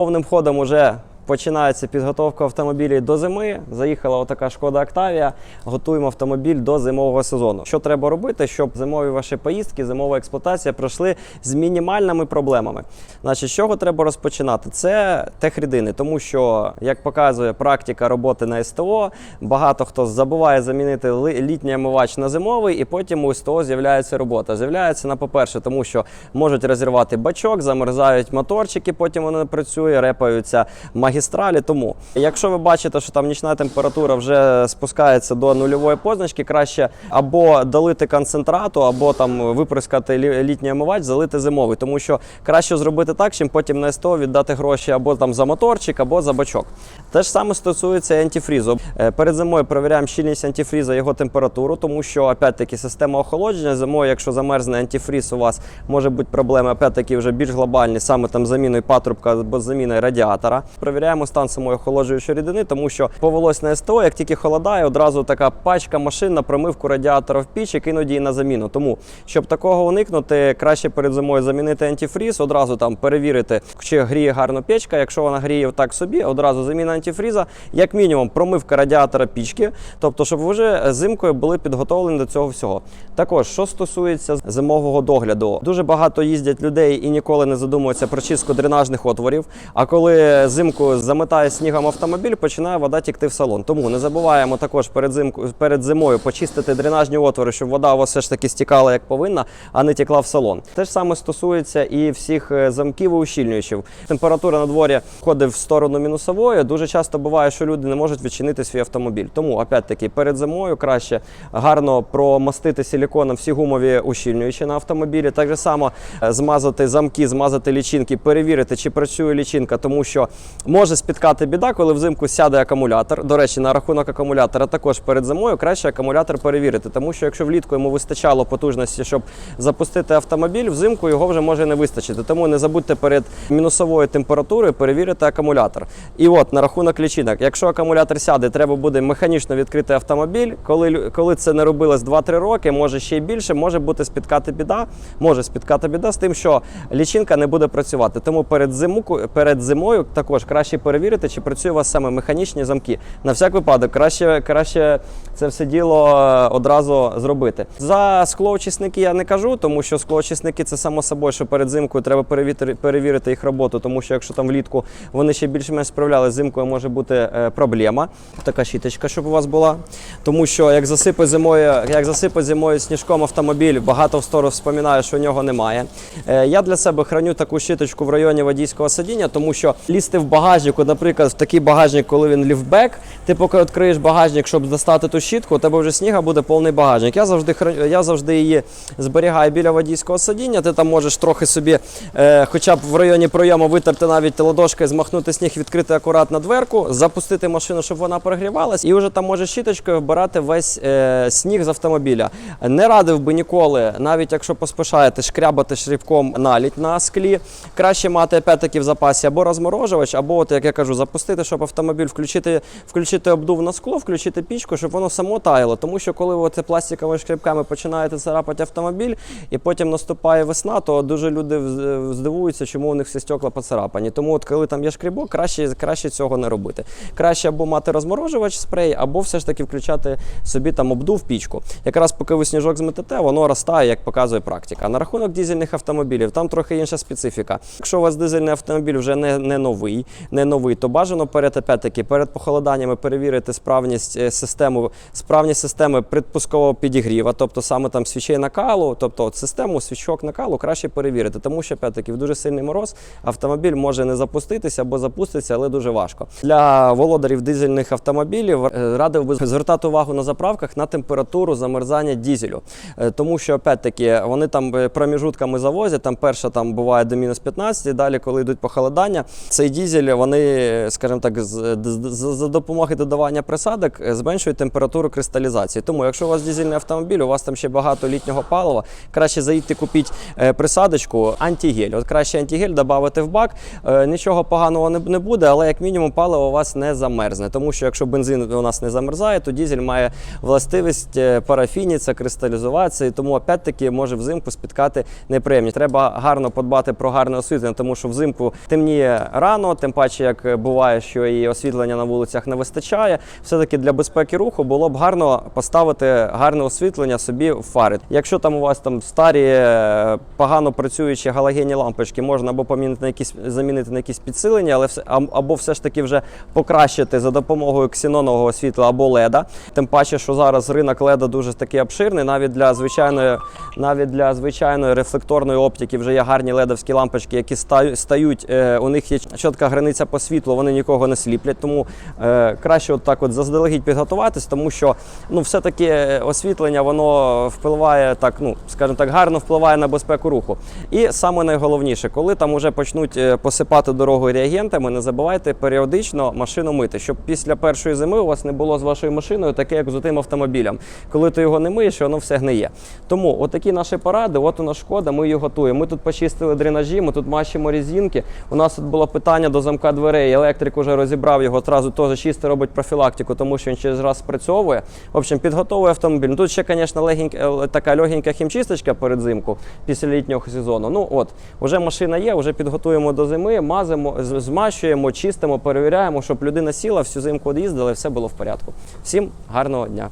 Повним ходом уже починається підготовка автомобілів до зими. Заїхала отака шкода Октавія. Готуємо автомобіль до зимового сезону. Що треба робити, щоб зимові ваші поїздки, зимова експлуатація пройшли з мінімальними проблемами? Значить, з чого треба розпочинати? Це техрідини, тому що, як показує практика роботи на СТО, багато хто забуває замінити літній омивач на зимовий, і потім у СТО з'являється робота. З'являється на по-перше, тому що можуть розірвати бачок, замерзають моторчики, потім воно не працює, репаються магістралі. Тому, якщо ви бачите, що там нічна температура вже спускається до нульової позначки, краще або долити концентрату, або там виприскати лі- літній омивач, залити зимовий, тому що краще зробити так, чим потім на СТО віддати гроші або там за моторчик, або за бачок. Те ж саме стосується антифрізу. Е, Перед зимою перевіряємо щільність антифріза, його температуру, тому що опять-таки система охолодження зимою, якщо замерзне антифріз, у вас може бути проблеми, опять-таки вже більш глобальні, саме там заміною патрубка або заміною радіатора. Перевіряємо стан самої охолоджуючої рідини, тому що повелось на СТО, як тільки холодає, одразу така пачка машин на промивку радіатора в піч і кинуть її на заміну. Тому, щоб такого уникнути, краще перед зимою замінити антифріз, одразу там перевірити, чи гріє гарно печка. Якщо вона гріє так собі, одразу заміна антифріза, як мінімум, промивка радіатора пічки, тобто, щоб ви вже зимкою були підготовлені до цього всього. Також, що стосується зимового догляду, дуже багато їздять людей і ніколи не задумуються про чистку дренажних отворів. А коли зимку заметає снігом автомобіль, починає вода тікти в салон. Тому не забуваємо також перед зимку перед зимою почистити дренажні отвори, щоб вода у вас все ж таки стікала як повинна, а не тікла в салон. Те ж саме стосується і всіх е, замків і ущільнювачів. Температура на дворі ходить в сторону мінусової. Дуже часто буває, що люди не можуть відчинити свій автомобіль. Тому, опять-таки, перед зимою краще гарно промастити силіконом всі гумові ущільнювачі на автомобілі. Так же само е, змазати замки, змазати лічинки, перевірити, чи працює лічинка, тому що може спіткати біда, коли взимку сяде акумулятор. До речі, на рахунок акумулятора також перед зимою краще акумулятор перевірити, тому що якщо влітку йому вистачало потужності, щоб запустити автомобіль, взимку його вже може не вистачити. Тому не забудьте перед мінусовою температурою перевірити акумулятор. І от на рахунок лічинок, якщо акумулятор сяде, треба буде механічно відкрити автомобіль. Коли, коли це не робилось 2-3 роки, може ще й більше, може бути спіткати біда, може спіткати біда з тим, що лічинка не буде працювати. Тому перед зиму, перед зимою також краще перевірити, чи працює у вас саме механічні замки. На всяк випадок, краще, краще це все діло е, одразу зробити. За склоочисники я не кажу, тому що склоочисники це само собою, що перед зимкою треба перевірити, перевірити їх роботу, тому що якщо там влітку вони ще більш-менш справлялися, зимкою може бути е, проблема. Така щіточка, щоб у вас була. Тому що як засипать зимою, як засипать зимою сніжком автомобіль, багато в сторону вспоминаю, що у нього немає. Е, Я для себе храню таку щіточку в районі водійського сидіння, тому що лізти в багажнику, наприклад, в такий багажник, коли він ліфтбек, ти поки відкриєш багажник, щоб достати ту щітку, у тебе вже сніга буде повний багажник. Я завжди я завжди її зберігаю біля водійського сидіння. Ти там можеш трохи собі, е, хоча б в районі пройому витерти навіть ладошкою, змахнути сніг, відкрити акуратно дверку, запустити машину, щоб вона прогрівалась, і вже там можеш щіточкою вбирати весь е, сніг з автомобіля. Не радив би ніколи, навіть якщо поспішаєте, шкрябати шрібком налідь на склі. Краще мати опять-таки в запасі або розморожувач, або, от, як я кажу, запустити, щоб автомобіль включити, включити обдув на скло, включити пічку, щоб воно само таяло. Тому що коли ви оце пластиковими шкрібками починаєте царапати автомобіль, і потім наступає весна, то дуже люди здивуються, чому у них всі стекла поцарапані. Тому, от коли там є шкрібок, краще, краще цього не робити. Краще або мати розморожувач спрей, або все ж таки включати собі там обдув пічку. Якраз поки ви сніжок зметете, воно розтає, як показує практика. На рахунок дизельних автомобілів, там трохи інша специфіка. Якщо у вас дизельний автомобіль вже не, не новий, не новий, то бажано перед опять-таки, перед похолоданнями перевірити справність е, систему, справність системи предпускового підігріва, тобто саме там свічей накалу, тобто от систему свічок накалу краще перевірити, тому що опять-таки в дуже сильний мороз автомобіль може не запуститися або запуститься, але дуже важко. Для володарів дизельних автомобілів е, радив би звертати увагу на заправках на температуру замерзання дізелю, Е, тому що опять-таки вони там проміжутками завозять. Там перша там буває до мінус 15, далі, коли йдуть похолодання, цей дізель вони скажімо так, за допомогою додавання присадок е, зменшують температуру кристалізації. Тому, якщо у вас дизельний автомобіль, у вас там ще багато літнього палива, краще заїдьте купіть е, присадочку антигель. От краще антигель додати в бак. Е, Нічого поганого не, буде, але як мінімум паливо у вас не замерзне. Тому що якщо бензин у нас не замерзає, то дизель має властивість парафініться, кристалізуватися, і тому опять-таки може взимку спіткати неприємність. Треба гарно подбати про гарне освітлення, тому що взимку темніє рано, тим паче, як буває, що і освітлення на вулицях не вистачає. Все-таки для безпеки руху було б гарно поставити гарне освітлення собі в фари. Якщо там у вас там старі е, погано працюючі галогенні лампочки, можна або помінити на якісь замінити на якісь підсилення, але все або все ж таки вже покращити за допомогою ксенонового світла або леда. Тим паче, що зараз ринок леда дуже такий обширний, навіть для звичайної, навіть для звичайної рефлекторної оптики вже є гарні ледовські лампочки, які стаю- стають. е, у них є чітка границя по світлу, вони нікого не сліплять. Тому е, краще от так от заздалегідь підготуватись, тому що ну все-таки освітлення воно впливає так, ну скажімо так, гарно впливає на безпеку руху. І саме найголовніше, коли там уже почнуть е, посипати дорогу реагентами, не забувайте періодично машину мити, щоб після першої зими у вас не було з вашою машиною таке, як з тим автомобілем. Коли ти його не миєш, воно все гниє. Тому отакі наші поради, от у нас шкода, ми її готуємо. Ми тут почистили дренажі, ми тут мащимо резинки. У нас тут було питання до замка дверей. Електрик уже розібрав його, одразу теж чисто робить профілактику, тому що він через раз спрацьовує. В общем, підготовує автомобіль. Ну, Тут ще, звісно, е, така легенька хімчисточка перед зимку після літнього сезону. Ну от, вже машина є, вже підготуємо до зими, мазимо, змащуємо, чистимо, перевіряємо, щоб людина сіла, всю зимку їздила і все було в порядку. Всім гарного дня!